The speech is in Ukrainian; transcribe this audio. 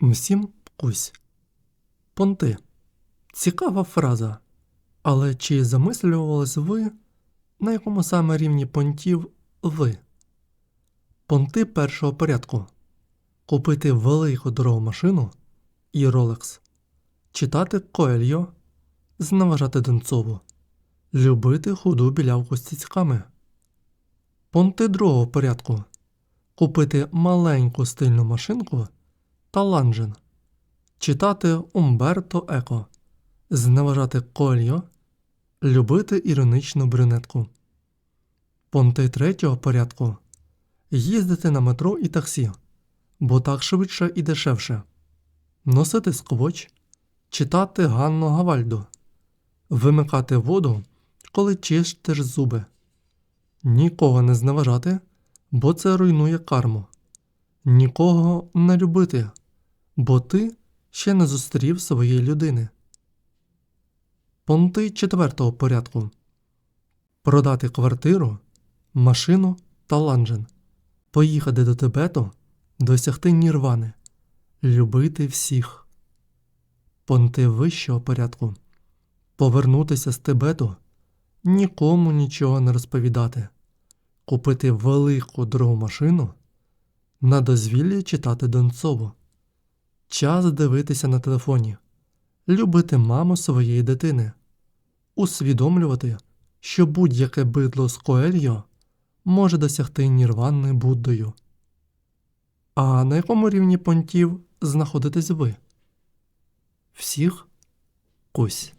Всім кусь. Понти. Цікава фраза. Але чи замислювались ви, на якому саме рівні понтів ви? Понти першого порядку. Купити велику дорогу машину і Rolex. Читати Коельо. Зневажати Донцову. Любити худу білявку з цицьками. Понти другого порядку. Купити маленьку стильну машинку та. Читати Умберто Еко. Зневажати Кольо. Любити іронічну брюнетку. Понти третього порядку. Їздити на метро і таксі, бо так швидше і дешевше. Носити сквоч. Читати Ганну Гавальду. Вимикати воду, коли чистиш зуби. Нікого не зневажати, бо це руйнує карму. Нікого не любити, бо ти ще не зустрів своєї людини. Понти четвертого порядку. Продати квартиру, машину та ланжен. Поїхати до Тибету, досягти нірвани. Любити всіх. Понти вищого порядку. Повернутися з Тибету, нікому нічого не розповідати. Купити велику дорогу машину, на дозвіллі читати Донцову. Час дивитися на телефоні, любити маму своєї дитини, усвідомлювати, що будь-яке бидло з Коельо може досягти нірвани Буддою. А на якому рівні понтів знаходитесь ви? Всіх кусь.